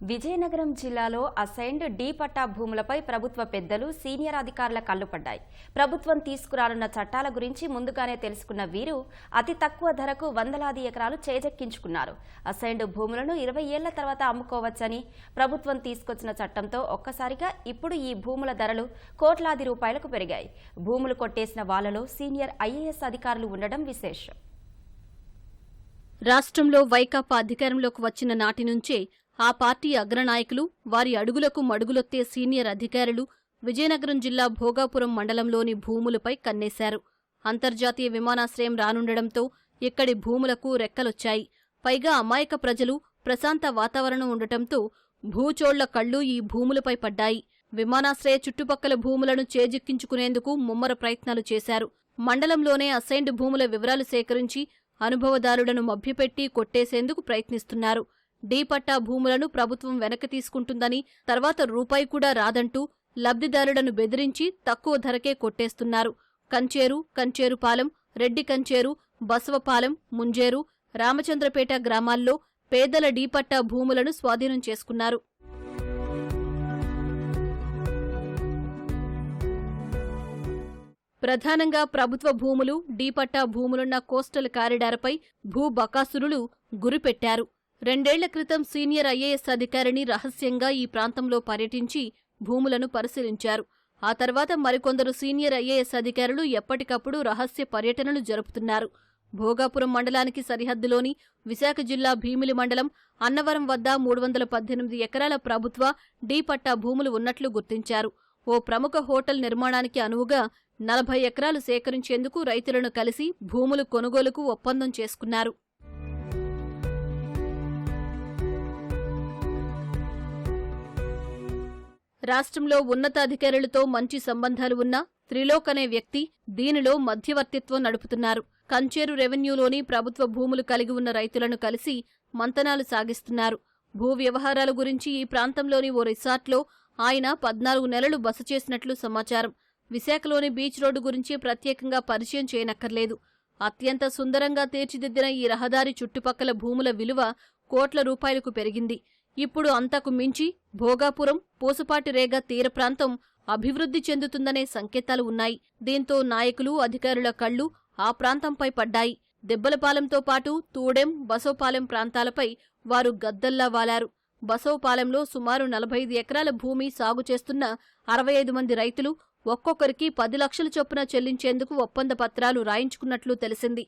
విజయనగరం జిల్లాలో assigned D పట్టా భూములపై ప్రభుత్వ పెద్దలు సీనియర్ అధికారుల కళ్ళుపడ్డాయి ప్రభుత్వం తీసుకురానున్న చట్టాల గురించి ముందుగానే తెలుసుకున్న వీరు అతి తక్కువ ధరకు వందలాది ఎకరాలు చేజెక్కించుకున్నారు. అసైన్డ్ భూములను ఇరవై ఏళ్ళ తర్వాత అమ్ముకోవచ్చని ప్రభుత్వం తీసుకొచ్చిన చట్టంతో ఒక్కసారిగా ఇప్పుడు ఈ భూముల ధరలు కోట్లాది రూపాయలకు పెరిగాయి. భూములు కొట్టేసిన వాళ్ళలో సీనియర్ ఐఏఎస్ అధికారులు ఉండడం విశేషం. రాష్ట్రంలో వైకాపా అధికారంలోకి వచ్చిన నాటి నుంచే ఆ పార్టీ అగ్రనాయకులు వారి అడుగులకు మడుగులొత్తే సీనియర్ అధికారులు విజయనగరం జిల్లా భోగాపురం మండలంలోని భూములపై కన్నేశారు. అంతర్జాతీయ విమానాశ్రయం రానుండడంతో ఇక్కడి భూములకు రెక్కలొచ్చాయి. పైగా అమాయక ప్రజలు ప్రశాంత వాతావరణం ఉండటంతో భూచోళ్ళ కళ్ళు ఈ భూములపై పడ్డాయి. విమానాశ్రయ చుట్టుపక్కల భూములను చేజిక్కించుకునేందుకు ముమ్మర ప్రయత్నాలు చేశారు. మండలంలోనే అసైన్డ్ భూముల వివరాలు సేకరించి అనుభవదారులను మభ్యపెట్టి కొట్టేసేందుకు ప్రయత్నిస్తున్నారు. డీ పట్టా భూములను ప్రభుత్వం వెనక్కి తీసుకుంటుందని తర్వాత రూపాయి కూడా రాదంటూ లబ్ధిదారులను బెదిరించి తక్కువ ధరకే కొట్టేస్తున్నారు. కంచేరు కంచేరుపాలెం రెడ్డి కంచేరు బసవపాలెం ముంజేరు రామచంద్రపేట గ్రామాల్లో పేదల డీపట్టా భూములను స్వాధీనం చేసుకున్నారు. ప్రధానంగా ప్రభుత్వ భూములు డీపట్టా భూములున్న కోస్టల్ కారిడార్పై భూ బకాసురులు గురిపెట్టారు. రెండేళ్ళ క్రితం సీనియర్ ఐఏఎస్ అధికారిని రహస్యంగా ఈ ప్రాంతంలో పర్యటించి భూములను పరిశీలించారు. ఆ తర్వాత మరికొందరు సీనియర్ ఐఏఎస్ అధికారులు ఎప్పటికప్పుడు రహస్య పర్యటనలు జరుపుతున్నారు. భోగాపురం మండలానికి సరిహద్దులోని విశాఖ జిల్లా భీమిలి మండలం అన్నవరం వద్ద మూడు వందల పద్దెనిమిది ఎకరాల ప్రభుత్వ డీ పట్టా భూములు ఉన్నట్లు గుర్తించారు. ఓ ప్రముఖ హోటల్ నిర్మాణానికి అనువుగా నలభై ఎకరాలు సేకరించేందుకు రైతులను కలిసి భూములు కొనుగోలుకు ఒప్పందం చేసుకున్నారు. రాష్ట్రంలో ఉన్నతాధికారులతో మంచి సంబంధాలు ఉన్న త్రిలోక్ అనే వ్యక్తి దీనిలో మధ్యవర్తిత్వం నడుపుతున్నారు. కంచేరు రెవెన్యూలోని ప్రభుత్వ భూములు కలిగి ఉన్న రైతులను కలిసి మంతనాలు సాగిస్తున్నారు. భూ వ్యవహారాల గురించి ఈ ప్రాంతంలోని ఓ రిసార్ట్లో ఆయన పద్నాలుగు నెలలు బస చేసినట్లు సమాచారం. విశాఖలోని బీచ్ రోడ్డు గురించి ప్రత్యేకంగా పరిచయం చేయనక్కర్లేదు. అత్యంత సుందరంగా తీర్చిదిద్దిన ఈ రహదారి చుట్టుపక్కల భూముల విలువ కోట్ల రూపాయలకు పెరిగింది. ఇప్పుడు అంతకు మించి భోగాపురం పోసుపాటిరేగ తీర ప్రాంతం అభివృద్ధి చెందుతుందనే సంకేతాలు ఉన్నాయి. దీంతో నాయకులు అధికారుల కళ్ళు ఆ ప్రాంతంపై పడ్డాయి. దెబ్బలపాలెంతో పాటు తూడెం బసోపాలెం ప్రాంతాలపై వారు గద్దల్లా వాలారు. బసోపాలెంలో సుమారు నలభై ఐదు ఎకరాల భూమి సాగు చేస్తున్న అరవై ఐదు మంది రైతులు ఒక్కొక్కరికి పది లక్షల చొప్పున చెల్లించేందుకు ఒప్పంద పత్రాలు రాయించుకున్నట్లు తెలిసింది.